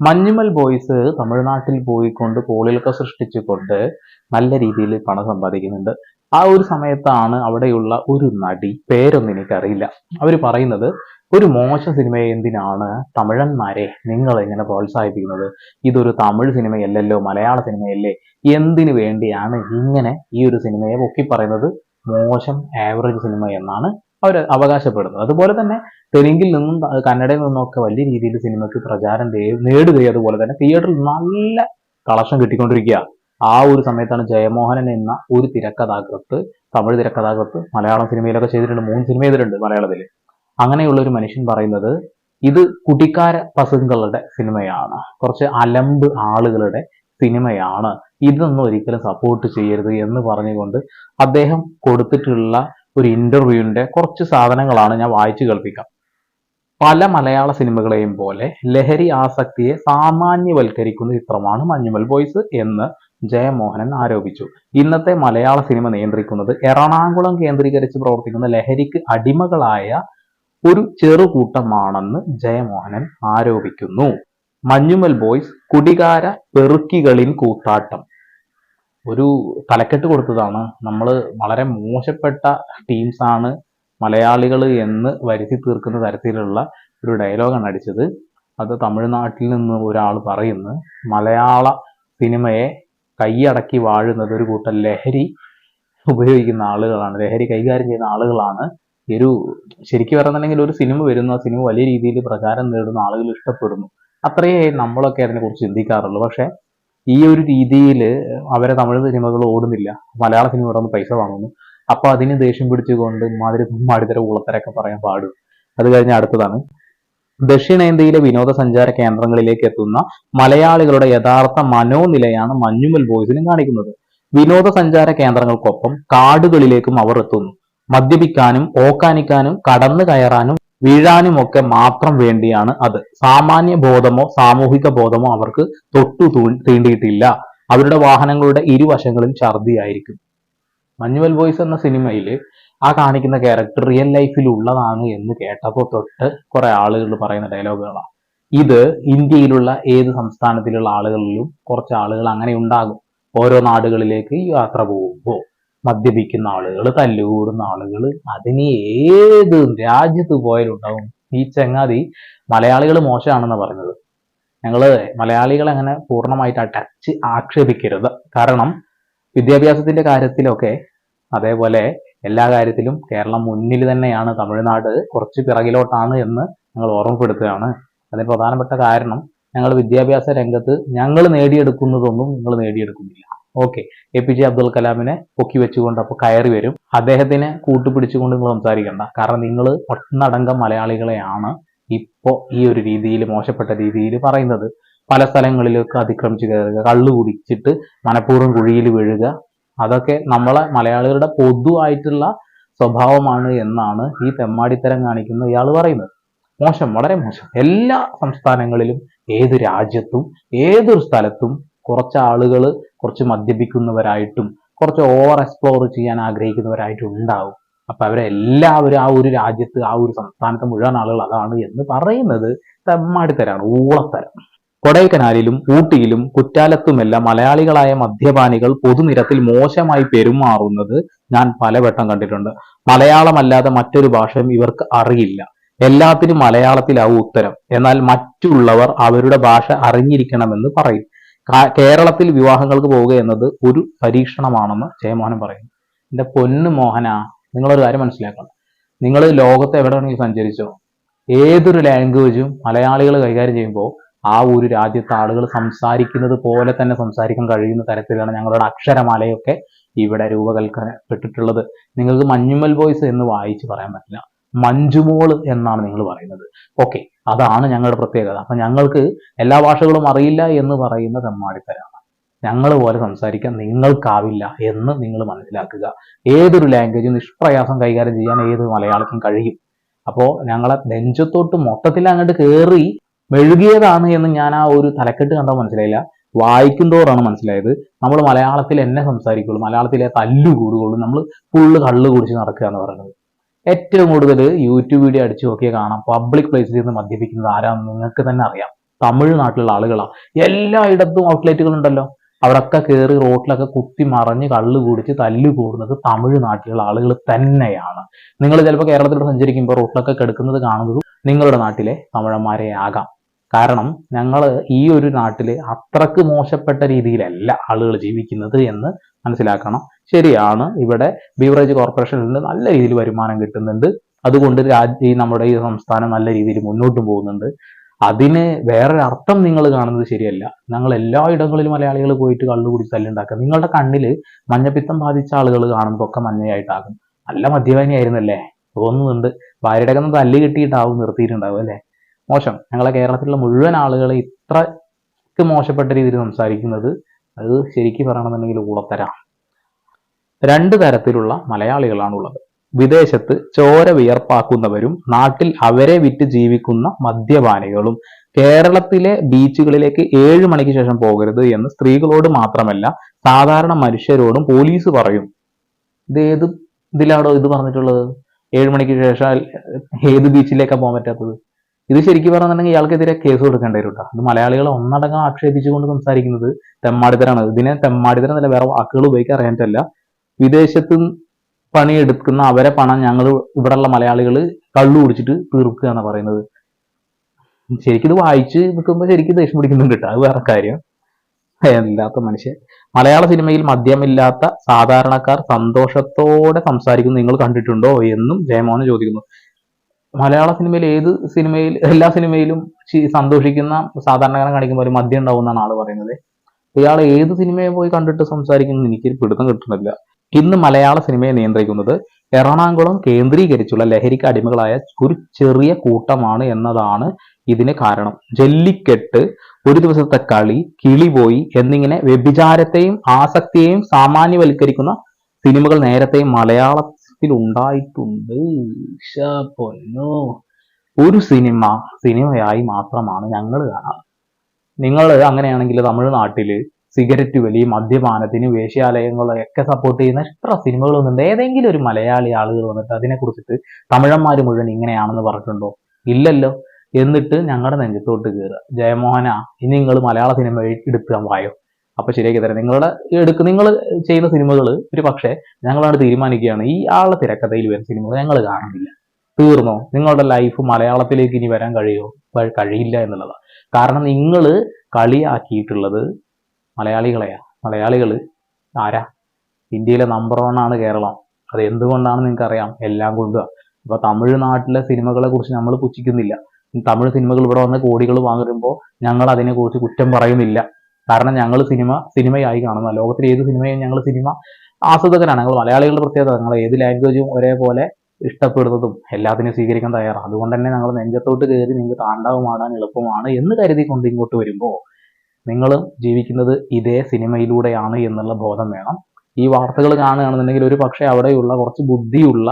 Manjummel boys തമിഴ്നാട്ടിൽ പോയിക്കൊണ്ട് കോളിലൊക്കെ സൃഷ്ടിച്ചുകൊണ്ട് നല്ല രീതിയിൽ പണം സമ്പാദിക്കുന്നുണ്ട്. ആ ഒരു സമയത്താണ് അവിടെയുള്ള ഒരു നടി പേരൊന്നും എനിക്കറിയില്ല. അവർ പറയുന്നത് ഒരു മോശം സിനിമ എന്തിനാണ് തമിഴന്മാരെ നിങ്ങൾ ഇങ്ങനെ പ്രോത്സാഹിപ്പിക്കുന്നത്? ഇതൊരു തമിഴ് സിനിമയല്ലല്ലോ മലയാള സിനിമയല്ലേ? എന്തിനു വേണ്ടിയാണ് ഇങ്ങനെ ഈ ഒരു സിനിമയെ പൊക്കി പറയുന്നത്? മോശം ആവറേജ് സിനിമ എന്നാണ് അവർ അവകാശപ്പെടുന്നത് അതുപോലെ തന്നെ തെലുങ്കിൽ നിന്നും കന്നഡയിൽ നിന്നും ഒക്കെ വലിയ രീതിയിൽ സിനിമയ്ക്ക് പ്രചാരം നേടുകയും അതുപോലെ തന്നെ തിയേറ്ററിൽ നല്ല കളക്ഷൻ കിട്ടിക്കൊണ്ടിരിക്കുക ആ ഒരു സമയത്താണ് ജയമോഹനൻ എന്ന ഒരു തിരക്കഥാകൃത്ത് തമിഴ് തിരക്കഥാകൃത്ത് മലയാളം സിനിമയിലൊക്കെ ചെയ്തിട്ടുണ്ട്. മൂന്ന് സിനിമ ചെയ്തിട്ടുണ്ട് മലയാളത്തിൽ അങ്ങനെയുള്ള ഒരു മനുഷ്യൻ പറയുന്നത് ഇത് കുട്ടിക്കാര പസുകളുടെ സിനിമയാണ്. കുറച്ച് അലമ്പ് ആളുകളുടെ സിനിമയാണ്. ഇതൊന്നും ഒരിക്കലും സപ്പോർട്ട് ചെയ്യരുത് എന്ന് പറഞ്ഞുകൊണ്ട് അദ്ദേഹം കൊടുത്തിട്ടുള്ള ഒരു ഇന്റർവ്യൂവിന്റെ കുറച്ച് സാധനങ്ങളാണ് ഞാൻ വായിച്ചു കേൾപ്പിക്കാം. പല മലയാള സിനിമകളെയും പോലെ ലഹരി ആസക്തിയെ സാമാന്യവൽക്കരിക്കുന്ന ചിത്രമാണ് മഞ്ഞുമൽ ബോയ്സ് എന്ന് ജയമോഹനൻ ആരോപിച്ചു. ഇന്നത്തെ മലയാള സിനിമ നിയന്ത്രിക്കുന്നത് എറണാകുളം കേന്ദ്രീകരിച്ച് പ്രവർത്തിക്കുന്ന ലഹരിക്ക് അടിമകളായ ഒരു ചെറുകൂട്ടമാണെന്ന് ജയമോഹനൻ ആരോപിക്കുന്നു. മഞ്ഞുമൽ ബോയ്സ് കുടികാര പെറുക്കികളിൻ കൂത്താട്ടം. ഒരു തലക്കെട്ട് കൊടുത്തതാണ്. നമ്മൾ വളരെ മോശപ്പെട്ട ടീംസാണ് മലയാളികൾ എന്ന് വരുത്തി തീർക്കുന്ന തരത്തിലുള്ള ഒരു ഡയലോഗാണ് അടിച്ചത്. അത് തമിഴ്നാട്ടിൽ നിന്ന് ഒരാൾ പറയുന്നു മലയാള സിനിമയെ കൈയടക്കി വാഴുന്നത് ഒരു കൂട്ടം ലഹരി ഉപയോഗിക്കുന്ന ആളുകളാണ് ലഹരി കൈകാര്യം ചെയ്യുന്ന ആളുകളാണ്. ഒരു ശരിക്കും പറഞ്ഞിട്ടുണ്ടെങ്കിൽ ഒരു സിനിമ വരുന്നു ആ സിനിമ വലിയ രീതിയിൽ പ്രചാരം നേടുന്ന ആളുകൾ ഇഷ്ടപ്പെടുന്നു. അത്രയേ നമ്മളൊക്കെ അതിനെക്കുറിച്ച് ചിന്തിക്കാറുള്ളൂ. പക്ഷെ ഈ ഒരു രീതിയിൽ അവരെ തമിഴ് സിനിമകൾ ഓടുന്നില്ല. മലയാള സിനിമ ഓടുന്ന പൈസ വാങ്ങുന്നു. അപ്പൊ അതിന് ദേഷ്യം പിടിച്ചുകൊണ്ട് മാതിരി മാടിത്തര ഉളത്തരൊക്കെ പറയാൻ പാടും. അത് കഴിഞ്ഞ അടുത്തതാണ്. ദക്ഷിണേന്ത്യയിലെ വിനോദസഞ്ചാര കേന്ദ്രങ്ങളിലേക്ക് എത്തുന്ന മലയാളികളുടെ യഥാർത്ഥ മനോനിലയാണ് മഞ്ഞുമൽ ബോയ്സിനും കാണിക്കുന്നത്. വിനോദസഞ്ചാര കേന്ദ്രങ്ങൾക്കൊപ്പം കാടുകളിലേക്കും അവർ എത്തുന്നു. മദ്യപിക്കാനും ഓക്കാനിക്കാനും കടന്നു കയറാനും വീഴാനുമൊക്കെ മാത്രം വേണ്ടിയാണ് അത്. സാമാന്യ ബോധമോ സാമൂഹിക ബോധമോ അവർക്ക് തൊട്ടു തീണ്ടിയിട്ടില്ല. അവരുടെ വാഹനങ്ങളുടെ ഇരുവശങ്ങളും ഛർദിയായിരിക്കും. മഞ്ഞുവൽ ബോയ്സ് എന്ന സിനിമയിൽ ആ കാണിക്കുന്ന ക്യാരക്ടർ റിയൽ ലൈഫിൽ ഉള്ളതാണ് എന്ന് കേട്ടപ്പോൾ തൊട്ട് കുറെ ആളുകൾ പറയുന്ന ഡയലോഗുകളാണ് ഇത് ഇന്ത്യയിലുള്ള ഏത് സംസ്ഥാനത്തിലുള്ള ആളുകളിലും കുറച്ച് ആളുകൾ അങ്ങനെ ഉണ്ടാകും. ഓരോ നാടുകളിലേക്ക് യാത്ര പോകുമ്പോൾ മദ്യപിക്കുന്ന ആളുകൾ തല്ലുകൂടുന്ന ആളുകൾ അതിന് ഏത് രാജ്യത്ത് പോയാലും ഉണ്ടാവും? ഈ ചങ്ങാതി മലയാളികൾ മോശമാണെന്ന് പറഞ്ഞത്. ഞങ്ങൾ മലയാളികളെ അങ്ങനെ പൂർണമായിട്ട് ടച്ച് ആക്ഷേപിക്കരുത്. കാരണം വിദ്യാഭ്യാസത്തിന്റെ കാര്യത്തിലൊക്കെ അതേപോലെ എല്ലാ കാര്യത്തിലും കേരളം മുന്നിൽ തന്നെയാണ്. തമിഴ്നാട് കുറച്ച് പിറകിലോട്ടാണ് എന്ന് ഞങ്ങൾ ഓർമ്മപ്പെടുത്തുകയാണ്. അതിന് പ്രധാനപ്പെട്ട കാരണം ഞങ്ങൾ വിദ്യാഭ്യാസ രംഗത്ത് ഞങ്ങൾ നേടിയെടുക്കുന്നതൊന്നും നിങ്ങൾ നേടിയെടുക്കുന്നില്ല. Okay A P J Abdul കലാമിനെ പൊക്കി വെച്ചുകൊണ്ട് അപ്പോൾ കയറി വരും. അദ്ദേഹത്തിനെ കൂട്ടുപിടിച്ചുകൊണ്ട് നിങ്ങൾ സംസാരിക്കണ്ട. കാരണം നിങ്ങൾ ഒന്നടങ്കം മലയാളികളെയാണ് ഇപ്പോ ഈ ഒരു രീതിയിൽ മോശപ്പെട്ട രീതിയിൽ പറയുന്നത്. പല സ്ഥലങ്ങളിലൊക്കെ അതിക്രമിച്ച് കയറുക കള്ളു കുടിച്ചിട്ട് മനഃപൂർവം കുഴിയിൽ വീഴുക. അതൊക്കെ നമ്മളെ മലയാളികളുടെ പൊതുവായിട്ടുള്ള സ്വഭാവമാണ് എന്നാണ് ഈ തെമ്മാടിത്തരം കാണിക്കുന്ന ഇയാൾ പറയുന്നത്. മോശം വളരെ മോശം. എല്ലാ സംസ്ഥാനങ്ങളിലും ഏത് രാജ്യത്തും ഏതൊരു സ്ഥലത്തും കുറച്ച് ആളുകൾ കുറച്ച് മദ്യപിക്കുന്നവരായിട്ടും കുറച്ച് ഓവർ എക്സ്പ്ലോർ ചെയ്യാൻ ആഗ്രഹിക്കുന്നവരായിട്ടും ഉണ്ടാവും അപ്പൊ അവരെല്ലാവരും ആ ഒരു രാജ്യത്ത് ആ ഒരു സംസ്ഥാനത്ത് മുഴുവൻ ആളുകൾ അതാണ് എന്ന് പറയുന്നത് തെമ്മാടിത്തരാണ് ഊളത്തരം. കൊടൈക്കനാലിലും ഊട്ടിയിലും കുറ്റാലത്തുമെല്ലാം മലയാളികളായ മദ്യപാനികൾ പൊതുനിരത്തിൽ മോശമായി പെരുമാറുന്നത് ഞാൻ പലവട്ടം കണ്ടിട്ടുണ്ട്. മലയാളമല്ലാതെ മറ്റൊരു ഭാഷയും ഇവർക്ക് അറിയില്ല. എല്ലാത്തിനും മലയാളത്തിലാവും ഉത്തരം. എന്നാൽ മറ്റുള്ളവർ അവരുടെ ഭാഷ അറിഞ്ഞിരിക്കണമെന്ന് പറയും. കേരളത്തിൽ വിവാഹങ്ങൾക്ക് പോവുക എന്നത് ഒരു പരീക്ഷണമാണെന്ന് ജയമോഹൻ പറയുന്നു. എന്റെ പൊന്ന് മോഹന നിങ്ങളൊരു കാര്യം മനസ്സിലാക്കണം. നിങ്ങൾ ലോകത്ത് എവിടെ വേണമെങ്കിൽ സഞ്ചരിച്ചോ ഏതൊരു ലാംഗ്വേജും മലയാളികൾ കൈകാര്യം ചെയ്യുമ്പോൾ ആ ഒരു രാജ്യത്തെ ആളുകൾ സംസാരിക്കുന്നത് പോലെ തന്നെ സംസാരിക്കാൻ കഴിയുന്ന തരത്തിലാണ് ഞങ്ങളുടെ അക്ഷരമാലയൊക്കെ ഇവിടെ രൂപകൽക്കപ്പെട്ടിട്ടുള്ളത്. നിങ്ങൾക്ക് മഞ്ഞുമൽ ബോയ്സ് എന്ന് വായിച്ച് പറയാൻ പറ്റില്ല. മഞ്ജുമോൾ എന്നാണ് നിങ്ങൾ പറയുന്നത്. ഓക്കെ അതാണ് ഞങ്ങളുടെ പ്രത്യേകത. അപ്പൊ ഞങ്ങൾക്ക് എല്ലാ ഭാഷകളും അറിയില്ല എന്ന് പറയുന്ന തെമ്മാടിത്തരാണ്. ഞങ്ങൾ പോലെ സംസാരിക്കാൻ നിങ്ങൾക്കാവില്ല എന്ന് നിങ്ങൾ മനസ്സിലാക്കുക. ഏതൊരു ലാംഗ്വേജും നിഷ്പ്രയാസം കൈകാര്യം ചെയ്യാൻ ഏത് മലയാളിക്കും കഴിയും. അപ്പോൾ ഞങ്ങളെ നെഞ്ചത്തോട്ട് മൊത്തത്തിൽ അങ്ങോട്ട് കയറി മെഴുകിയതാണ് എന്ന് ഞാൻ ആ ഒരു തലക്കെട്ട് കണ്ടാൽ മനസ്സിലായില്ല. വായിക്കും തോറാണ് മനസ്സിലായത്. നമ്മൾ മലയാളത്തിൽ എന്നെ സംസാരിക്കുള്ളൂ. മലയാളത്തിലെ തല്ലു കൂടുകയുള്ളൂ നമ്മൾ ഫുള്ള് കള്ള് കുടിച്ച് നടക്കുക എന്ന് പറയുന്നത്. ഏറ്റവും കൂടുതൽ യൂട്യൂബ് വീഡിയോ അടിച്ചു നോക്കിയാൽ കാണാം. പബ്ലിക് പ്ലേസിൽ നിന്ന് മദ്യപിക്കുന്നത് ആരാന്ന് നിങ്ങൾക്ക് തന്നെ അറിയാം. തമിഴ്നാട്ടിലുള്ള ആളുകളാണ് എല്ലായിടത്തും ഔട്ട്ലെറ്റുകൾ ഉണ്ടല്ലോ. അവിടൊക്കെ കയറി റോട്ടിലൊക്കെ കുത്തി മറിഞ്ഞ് കള്ളു കുടിച്ച് തല്ല് കൂടുന്നത് തമിഴ്നാട്ടിലുള്ള ആളുകൾ തന്നെയാണ്. നിങ്ങൾ ചിലപ്പോൾ കേരളത്തിലൂടെ സഞ്ചരിക്കുമ്പോൾ റോട്ടിലൊക്കെ കിടക്കുന്നത് കാണുന്നതും നിങ്ങളുടെ നാട്ടിലെ തമിഴന്മാരെ ആകാം. കാരണം ഞങ്ങൾ ഈ ഒരു നാട്ടിൽ അത്രയ്ക്ക് മോശപ്പെട്ട രീതിയിലല്ല ആളുകൾ ജീവിക്കുന്നത് എന്ന് മനസ്സിലാക്കണം. ശരിയാണ്. ഇവിടെ ബീവറേജ് കോർപ്പറേഷനിൽ നിന്ന് നല്ല രീതിയിൽ വരുമാനം കിട്ടുന്നുണ്ട്. അതുകൊണ്ട് രാജ്യ നമ്മുടെ ഈ സംസ്ഥാനം നല്ല രീതിയിൽ മുന്നോട്ട് പോകുന്നുണ്ട്. അതിന് വേറൊരർത്ഥം നിങ്ങൾ കാണുന്നത് ശരിയല്ല. ഞങ്ങൾ എല്ലാ ഇടങ്ങളിലും മലയാളികൾ പോയിട്ട് കള്ളു കുടിച്ച് തല്ലുണ്ടാക്കുക. നിങ്ങളുടെ കണ്ണിൽ മഞ്ഞപ്പിത്തം ബാധിച്ച ആളുകൾ കാണുമ്പോൾ ഒക്കെ മഞ്ഞയായിട്ടാകും. നല്ല മദ്യപാനിയായിരുന്നല്ലേ? തോന്നുന്നുണ്ട്. ഭാര്യയുടെ ഒക്കെ തല്ല് കിട്ടിയിട്ടാവും നിർത്തിയിട്ടുണ്ടാവും അല്ലേ? മോശം. ഞങ്ങളെ കേരളത്തിലുള്ള മുഴുവൻ ആളുകളെ ഇത്രക്ക് മോശപ്പെട്ട രീതിയിൽ സംസാരിക്കുന്നത് അത് ശരിക്കും പറയണമെന്നുണ്ടെങ്കിൽ ഊളത്തരാ രണ്ട് തരത്തിലുള്ള മലയാളികളാണുള്ളത്. വിദേശത്ത് ചോര വിയർപ്പാക്കുന്നവരും നാട്ടിൽ അവരെ വിറ്റ് ജീവിക്കുന്ന മദ്യപാനികളും കേരളത്തിലെ ബീച്ചുകളിലേക്ക് ഏഴ് മണിക്ക് ശേഷം പോകരുത് എന്ന് സ്ത്രീകളോട് മാത്രമല്ല സാധാരണ മനുഷ്യരോടും പോലീസ് പറയും. ഇത് ഏത് ഇതിലാണോ ഇത് പറഞ്ഞിട്ടുള്ളത്? ഏഴ് മണിക്ക് ശേഷം ഏത് ബീച്ചിലേക്കാണ് പോകാൻ പറ്റാത്തത്? ഇത് ശരിക്കും പറഞ്ഞിട്ടുണ്ടെങ്കിൽ ഇയാൾക്കെതിരെ കേസ് കൊടുക്കേണ്ടി വരും കേട്ടോ അത് മലയാളികളെ ഒന്നടങ്കം ആക്ഷേപിച്ചുകൊണ്ട് സംസാരിക്കുന്നത് തെമ്മാടിത്തരാണ്. ഇതിനെ തെമ്മാടിത്തരം എന്നല്ല വേറെ വാക്കുകൾ ഉപയോഗിക്കാൻ അറിയാനിട്ടല്ല വിദേശത്ത് പണിയെടുക്കുന്ന അവരെ പണം ഞങ്ങൾ ഇവിടെയുള്ള മലയാളികൾ കള്ളു കുടിച്ചിട്ട് തീർക്കുക എന്നാണ് പറയുന്നത്. ശരിക്കും ഇത് വായിച്ച് നിൽക്കുമ്പോൾ ശരിക്കും ദേഷ്യം പിടിക്കുന്നുണ്ട് കേട്ടോ അത് വേറെ കാര്യം. അല്ലാത്ത മനുഷ്യൻ മലയാള സിനിമയിൽ മദ്യമില്ലാത്ത സാധാരണക്കാർ സന്തോഷത്തോടെ സംസാരിക്കുന്നു നിങ്ങൾ കണ്ടിട്ടുണ്ടോ എന്നും ജയമോഹൻ ചോദിക്കുന്നു. മലയാള സിനിമയിൽ ഏത് സിനിമയിൽ എല്ലാ സിനിമയിലും സന്തോഷിക്കുന്ന സാധാരണക്കാരൻ കാണിക്കുമ്പോൾ ഒരു മദ്യം ഉണ്ടാവും എന്നാണ് ആൾ പറയുന്നത്. ഇയാൾ ഏത് സിനിമയെ പോയി കണ്ടിട്ട് സംസാരിക്കുന്നത് എനിക്ക് പിടുത്തം കിട്ടുന്നില്ല. ഇന്ന് മലയാള സിനിമയെ നിയന്ത്രിക്കുന്നത് എറണാകുളം കേന്ദ്രീകരിച്ചുള്ള ലഹരിക്ക് അടിമകളായ ഒരു ചെറിയ കൂട്ടമാണ് എന്നതാണ് ഇതിന് കാരണം. ജല്ലിക്കെട്ട് ഒരു ദിവസത്തെ കളി കിളിപോയി എന്നിങ്ങനെ വ്യഭിചാരത്തെയും ആസക്തിയെയും സാമാന്യവൽക്കരിക്കുന്ന സിനിമകൾ നേരത്തെ മലയാളത്തിൽ ഉണ്ടായിട്ടുണ്ട് ഒരു സിനിമ സിനിമയായി മാത്രമാണ് ഞങ്ങൾ കാണാറ്. നിങ്ങൾ അങ്ങനെയാണെങ്കിൽ തമിഴ്നാട്ടിൽ സിഗരറ്റ് വലി മദ്യപാനത്തിന് വേശ്യാലയങ്ങളെയൊക്കെ സപ്പോർട്ട് ചെയ്യുന്ന എത്ര വന്നിട്ടുണ്ട് ഏതെങ്കിലും ഒരു മലയാളി ആളുകൾ വന്നിട്ട് അതിനെ കുറിച്ചിട്ട് തമിഴന്മാർ മുഴുവൻ ഇങ്ങനെയാണെന്ന് പറഞ്ഞിട്ടുണ്ടോ? ഇല്ലല്ലോ. എന്നിട്ട് ഞങ്ങളുടെ നെഞ്ചത്തോട്ട് കയറുക ജയമോഹന ഇനി നിങ്ങൾ മലയാള സിനിമ എടുക്കാൻ വായോ? അപ്പൊ ശരിയാക്കി തരാം. നിങ്ങളുടെ എടുക്ക് നിങ്ങൾ ചെയ്യുന്ന സിനിമകൾ ഒരു പക്ഷേ ഞങ്ങളാണ് തീരുമാനിക്കുകയാണ്. ഈ ആളുടെ തിരക്കഥയിൽ വരുന്ന സിനിമകൾ ഞങ്ങൾ കാണുന്നില്ല. തീർന്നോ? നിങ്ങളുടെ ലൈഫ് മലയാളത്തിലേക്ക് ഇനി വരാൻ കഴിയോ? കഴിയില്ല എന്നുള്ളതാണ് കാരണം നിങ്ങൾ കളിയാക്കിയിട്ടുള്ളത് മലയാളികളെയാ. മലയാളികൾ ആരാ? ഇന്ത്യയിലെ നമ്പർ വൺ ആണ് കേരളം. അത് എന്തുകൊണ്ടാണ് നിങ്ങൾക്ക് അറിയാം എല്ലാം കൊണ്ടും അപ്പൊ തമിഴ്നാട്ടിലെ സിനിമകളെ കുറിച്ച് നമ്മൾ പുച്ഛിക്കുന്നില്ല. തമിഴ് സിനിമകൾ ഇവിടെ വന്ന് കോടികൾ വാങ്ങുമ്പോൾ ഞങ്ങൾ അതിനെ കുറിച്ച് കുറ്റം പറയുന്നില്ല. കാരണം ഞങ്ങൾ സിനിമ സിനിമയായി കാണുന്ന ലോകത്തിലെ ഏത് സിനിമയും ഞങ്ങൾ സിനിമ ആസ്വദകരാണ് ഞങ്ങൾ മലയാളികളുടെ പ്രത്യേകത ഞങ്ങൾ ഏത് ലാംഗ്വേജും ഒരേപോലെ ഇഷ്ടപ്പെടുന്നതും എല്ലാത്തിനും സ്വീകരിക്കാൻ തയ്യാറാണ്. അതുകൊണ്ട് തന്നെ ഞങ്ങൾ നെഞ്ചത്തോട്ട് കയറി നിങ്ങൾക്ക് താണ്ടാവുമാടാൻ എളുപ്പമാണ് എന്ന് കരുതിക്കൊണ്ട് ഇങ്ങോട്ട് വരുമ്പോൾ നിങ്ങൾ ജീവിക്കുന്നത് ഇതേ സിനിമയിലൂടെയാണ് എന്നുള്ള ബോധം വേണം. ഈ വാർത്തകൾ കാണുകയാണെന്നുണ്ടെങ്കിൽ ഒരു പക്ഷേ അവിടെയുള്ള കുറച്ച് ബുദ്ധിയുള്ള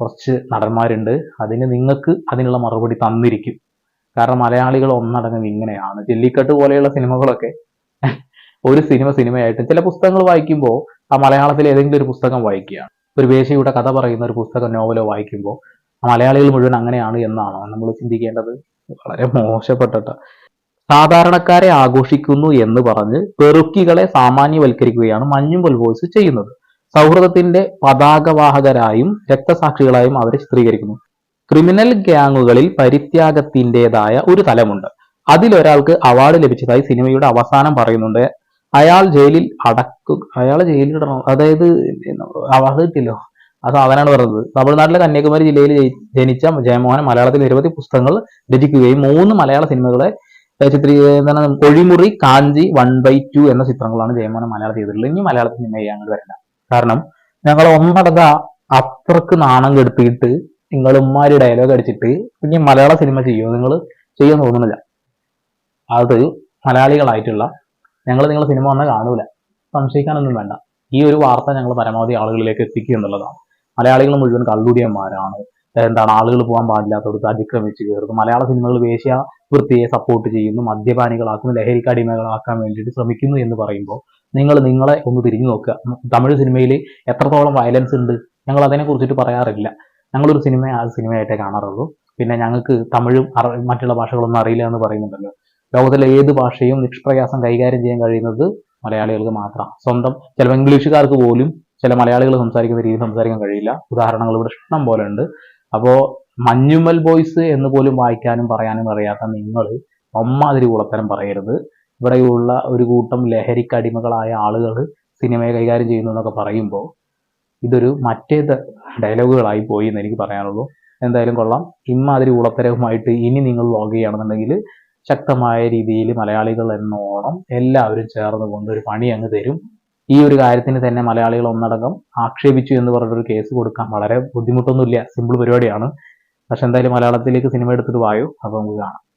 കുറച്ച് നടന്മാരുണ്ട്. അതിന് നിങ്ങൾക്ക് അതിനുള്ള മറുപടി തന്നിരിക്കും. കാരണം മലയാളികൾ ഒന്നടങ്കം ഇങ്ങനെയാണ്. ജെല്ലിക്കട്ട് പോലെയുള്ള സിനിമകളൊക്കെ ഒരു സിനിമ സിനിമയായിട്ട് ചില പുസ്തകങ്ങൾ വായിക്കുമ്പോൾ ആ മലയാളത്തിൽ ഏതെങ്കിലും ഒരു പുസ്തകം വായിക്കുകയാണ്. ഒരു വേശയുടെ കഥ പറയുന്ന ഒരു പുസ്തകം നോവലോ വായിക്കുമ്പോൾ മലയാളികൾ മുഴുവൻ അങ്ങനെയാണ് എന്നാണോ നമ്മൾ ചിന്തിക്കേണ്ടത്? വളരെ മോശപ്പെട്ടിട്ട് സാധാരണക്കാരെ ആഘോഷിക്കുന്നു എന്ന് പറഞ്ഞ് പെറുക്കികളെ സാമാന്യവൽക്കരിക്കുകയാണ് മഞ്ഞും ബോയ്സ് ചെയ്യുന്നത്. സൗഹൃദത്തിന്റെ പതാകവാഹകരായും രക്തസാക്ഷികളായും അവരെ ചിത്രീകരിക്കുന്നു. ക്രിമിനൽ ഗ്യാങ്ങുകളിൽ പരിത്യാഗത്തിന്റെതായ ഒരു തലമുണ്ട്. അതിലൊരാൾക്ക് അവാർഡ് ലഭിച്ചതായി സിനിമയുടെ അവസാനം പറയുന്നുണ്ട്. അയാൾ ജയിലിൽ അടക്കു അയാൾ ജയിലിൽ ഇടണം? അതായത് അവാർഡ് കിട്ടില്ലോ അത് അവനാണ് പറഞ്ഞത്. തമിഴ്നാട്ടിലെ കന്യാകുമാരി ജില്ലയിൽ ജനിച്ച ജയമോഹൻ മലയാളത്തിൽ നിരവധി പുസ്തകങ്ങൾ രചിക്കുകയും മൂന്ന് മലയാള സിനിമകളെ ചിത്രീ Ozhimuri Kanchi one by two എന്ന ചിത്രങ്ങളാണ് ജയമോഹൻ മലയാളത്തിൽ ചെയ്തിട്ടുള്ളത്. ഇനി മലയാള സിനിമ ചെയ്യാൻ വരില്ല കാരണം ഞങ്ങൾ ഒന്നടങ്ക അത്രയ്ക്ക് നാണം കെടുത്തിയിട്ട് നിങ്ങൾ ഡയലോഗ് അടിച്ചിട്ട് ഇനി മലയാള സിനിമ ചെയ്യുമോ നിങ്ങൾ ചെയ്യാൻ തോന്നുന്നില്ല. അത് മലയാളികളായിട്ടുള്ള ഞങ്ങൾ നിങ്ങൾ സിനിമ വന്നാൽ കാണൂല. സംശയിക്കാനൊന്നും വേണ്ട. ഈ ഒരു വാർത്ത ഞങ്ങൾ പരമാവധി ആളുകളിലേക്ക് എത്തിക്കുക എന്നുള്ളതാണ്. മലയാളികൾ മുഴുവൻ കള്ളുടിയന്മാരാണ്. എന്താണ്? ആളുകൾ പോകാൻ പാടില്ലാത്തവർക്ക് അതിക്രമിച്ച് കയറുന്നു. മലയാള സിനിമകൾ വേശ്യ വൃത്തിയെ സപ്പോർട്ട് ചെയ്യുന്നു മദ്യപാനികളാക്കുന്നു ലഹരിക്ക് അടിമകളാക്കാൻ വേണ്ടിയിട്ട് ശ്രമിക്കുന്നു എന്ന് പറയുമ്പോൾ നിങ്ങൾ നിങ്ങളെ ഒന്ന് തിരിഞ്ഞു നോക്കുക. തമിഴ് സിനിമയിൽ എത്രത്തോളം വയലൻസ് ഉണ്ട്? ഞങ്ങൾ അതിനെ കുറിച്ചിട്ട് പറയാറില്ല. ഞങ്ങളൊരു സിനിമ ആ സിനിമയായിട്ടേ കാണാറുള്ളൂ. പിന്നെ ഞങ്ങൾക്ക് തമിഴും മറ്റുള്ള ഭാഷകളൊന്നും അറിയില്ല എന്ന് പറയുന്നുണ്ടല്ലോ. ലോകത്തിലെ ഏത് ഭാഷയും നിഷ്പ്രയാസം കൈകാര്യം ചെയ്യാൻ കഴിയുന്നത് മലയാളികൾക്ക് മാത്രമാണ് സ്വന്തം ചിലപ്പോൾ ഇംഗ്ലീഷുകാർക്ക് പോലും ചില മലയാളികൾ സംസാരിക്കുന്ന രീതി സംസാരിക്കാൻ കഴിയില്ല. ഉദാഹരണങ്ങൾ ഇവിടെ ഇഷ്ടം പോലെ ഉണ്ട്. അപ്പോൾ മഞ്ഞുമൽ ബോയ്സ് എന്ന് പോലും വായിക്കാനും പറയാനും അറിയാത്ത നിങ്ങൾ അമ്മാതിരി കുളത്തരം പറയരുത്. ഇവിടെയുള്ള ഒരു കൂട്ടം ലഹരിക്കടിമകളായ ആളുകൾ സിനിമയെ കൈകാര്യം ചെയ്യുന്നു എന്നൊക്കെ പറയുമ്പോൾ ഇതൊരു മറ്റേത് ഡയലോഗുകളായി പോയി എന്ന് എനിക്ക് പറയാനുള്ളൂ. എന്തായാലും കൊള്ളാം. ഇമ്മാതിരി ഉളത്തരവുമായിട്ട് ഇനി നിങ്ങൾ വ്ളോഗ് ചെയ്യുകയാണെന്നുണ്ടെങ്കിൽ ശക്തമായ രീതിയിൽ മലയാളികൾ എന്നോണം എല്ലാവരും ചേർന്ന് കൊണ്ട് ഒരു പണി അങ്ങ് തരും. ഈ ഒരു കാര്യത്തിന് തന്നെ മലയാളികൾ ഒന്നടങ്കം ആക്ഷേപിച്ചു എന്ന് പറഞ്ഞൊരു കേസ് കൊടുക്കാൻ വളരെ ബുദ്ധിമുട്ടൊന്നുമില്ല. സിമ്പിൾ പരിപാടിയാണ്. പക്ഷെ എന്തായാലും മലയാളത്തിലേക്ക് സിനിമ എടുത്തിട്ട് വായു? അപ്പോൾ നമുക്ക് കാണാം.